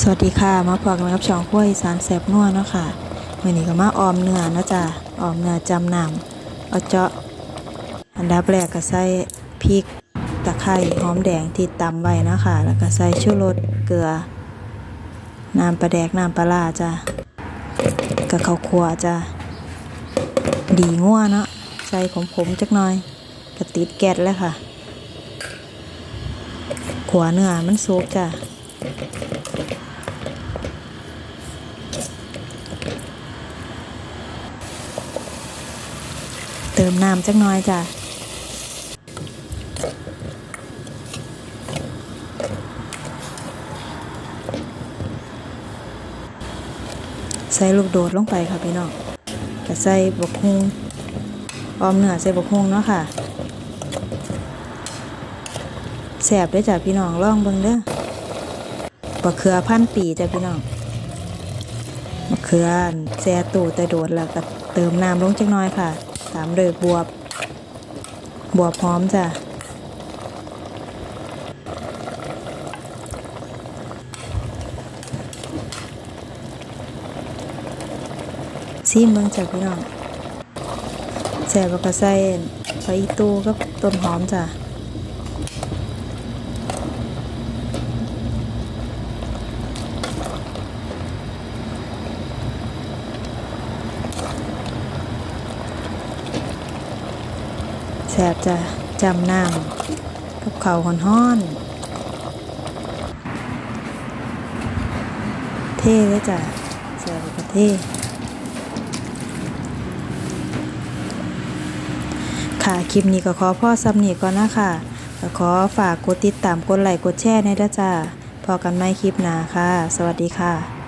สวัสดีค่ะมาพบกันกับช่องข้วอีสานแสบนัวเนาะค่ะมื่อนี้ก็มาออมเนื้อนะจ้ะออมเนื้อจำนำเอาเจาะอันดับแรกก็ใส่พริกตะไคร้หอมแดงที่ตำไว้นะค่ะแล้วก็ใส่ชูรสเกลือน้ำปลาแดกน้ำปลาร้าจ้ะกับข้าวคั่วจ้ะดีงัวเนาะใส่ขมจักหน่อยกระติดแก๊สแล้วค่ะ ขัวเนื้อมันสุกจ้ะ ติมน้ำจักน่อยจ้ะใส่ลูกโดดลงไปค่ะพี่น้องก็ใส่บกฮุงออมเนื้อใส่บกฮุงเนาะค่ะแสบด้วยจ้ะพี่น้องล่องเบิ่งเด้อบักเขือพันปีจ้ะพี่น้องมะเขือแซ่ตูแต่โดดแล้วก็เติมน้ำลงจักน่อยค่ะ สามด้วยบวบบวบพร้อมจ้ะซีมเมืองจ้ะพี่น้องแซ่บแล้วก็ใส่ไปอีตูกับต้นหอมจ้ะ แซบจะจำน้ำกับข้าวฮ้อนๆเท่เลยจ้ะแซบแล้วก็เท่ค่ะ คลิปนี้ก็ขอพ่อซ้ำนีก่อนนะคะก็ขอฝากกดติดตามกดไลค์กดแชร์ในด้จ้าพอกันไม่คลิปหน้าค่ะ สวัสดีค่ะ